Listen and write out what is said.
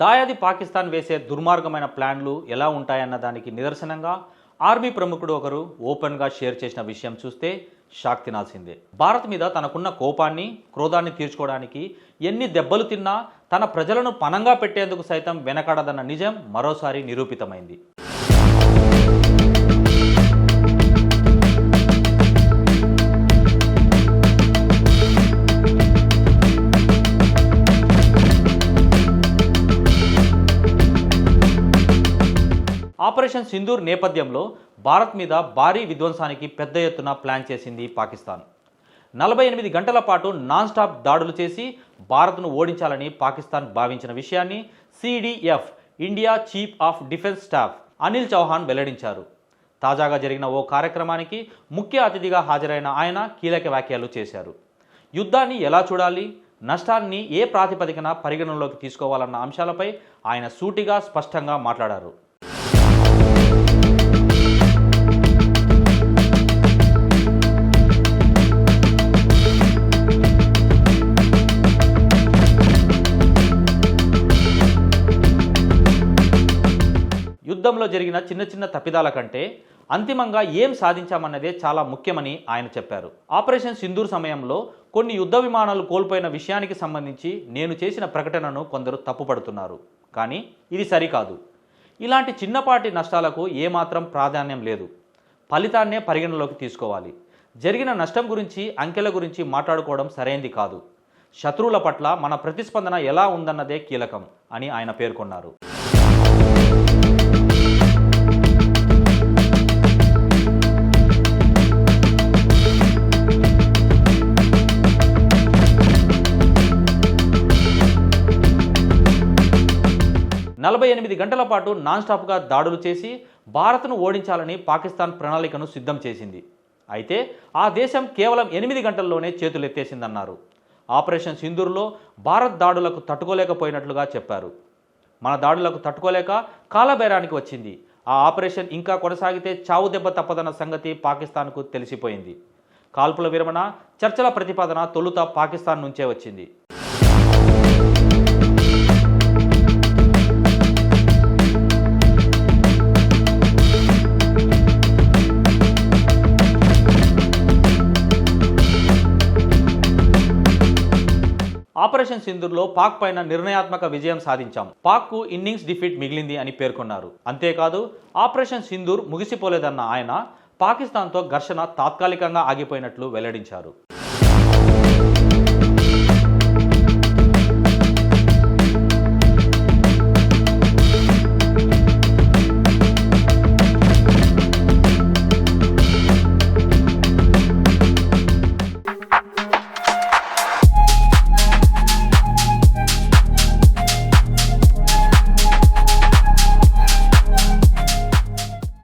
దాయాది పాకిస్తాన్ వేసే దుర్మార్గమైన ప్లాన్లు ఎలా ఉంటాయన్న దానికి నిదర్శనంగా ఆర్మీ ప్రముఖుడు ఒకరు ఓపెన్గా షేర్ చేసిన విషయం చూస్తే షాక్ తినాల్సిందే. భారత్ మీద తనకున్న కోపాన్ని క్రోధాన్ని తీర్చుకోవడానికి ఎన్ని దెబ్బలు తిన్నా తన ప్రజలను పనంగా పెట్టేందుకు సైతం వెనకాడదన్న నిజం మరోసారి నిరూపితమైంది. ఆపరేషన్ సింధూర్ నేపథ్యంలో భారత్ మీద భారీ విధ్వంసానికి పెద్ద ఎత్తున ప్లాన్ చేసింది పాకిస్తాన్. నలభై ఎనిమిది గంటల పాటు నాన్ స్టాప్ దాడులు చేసి భారత్ను ఓడించాలని పాకిస్తాన్ భావించిన విషయాన్ని CDF India chief of defence staff Anil Chauhan వెల్లడించారు. తాజాగా జరిగిన ఓ కార్యక్రమానికి ముఖ్య అతిథిగా హాజరైన ఆయన కీలక వ్యాఖ్యలు చేశారు. యుద్ధాన్ని ఎలా చూడాలి? నష్టాన్ని ఏ ప్రాతిపదికన పరిగణనలోకి తీసుకోవాలన్న అంశాలపై ఆయన సూటిగా స్పష్టంగా మాట్లాడారు. యుద్ధంలో జరిగిన చిన్న చిన్న తప్పిదాల కంటే అంతిమంగా ఏం సాధించామన్నదే చాలా ముఖ్యమని ఆయన చెప్పారు. ఆపరేషన్ సింధూర్ సమయంలో కొన్ని యుద్ధ విమానాలు కోల్పోయిన విషయానికి సంబంధించి నేను చేసిన ప్రకటనను కొందరు తప్పుపడుతున్నారు. కానీ ఇది సరికాదు. ఇలాంటి చిన్నపాటి నష్టాలకు ఏమాత్రం ప్రాధాన్యం లేదు. ఫలితాన్నే పరిగణలోకి తీసుకోవాలి. జరిగిన నష్టం గురించి అంకెల గురించి మాట్లాడుకోవడం సరైంది కాదు. శత్రువుల పట్ల మన ప్రతిస్పందన ఎలా ఉందన్నదే కీలకం అని ఆయన పేర్కొన్నారు. నలభై ఎనిమిది గంటల పాటు నాన్ స్టాప్గా దాడులు చేసి భారత్ను ఓడించాలని పాకిస్తాన్ ప్రణాళికను సిద్ధం చేసింది. అయితే ఆ దేశం కేవలం ఎనిమిది గంటల్లోనే చేతులెత్తేసిందన్నారు. ఆపరేషన్ సింధూర్లో భారత్ దాడులకు తట్టుకోలేకపోయినట్లుగా చెప్పారు. మన దాడులకు తట్టుకోలేక కాలబేరానికి వచ్చింది. ఆ ఆపరేషన్ ఇంకా కొనసాగితే చావు దెబ్బ తప్పదన్న సంగతి పాకిస్తాన్కు తెలిసిపోయింది. కాల్పుల విరమణ చర్చల ప్రతిపాదన తొలుత పాకిస్తాన్ నుంచే వచ్చింది. ఆపరేషన్ సింధూర్లో పాక్ పైన నిర్ణయాత్మక విజయం సాధించాం. పాక్కు ఇన్నింగ్స్ డిఫీట్ మిగిలింది అని పేర్కొన్నారు. అంతేకాదు ఆపరేషన్ సింధూర్ ముగిసిపోలేదన్న ఆయన పాకిస్తాన్తో ఘర్షణ తాత్కాలికంగా ఆగిపోయినట్లు వెల్లడించారు.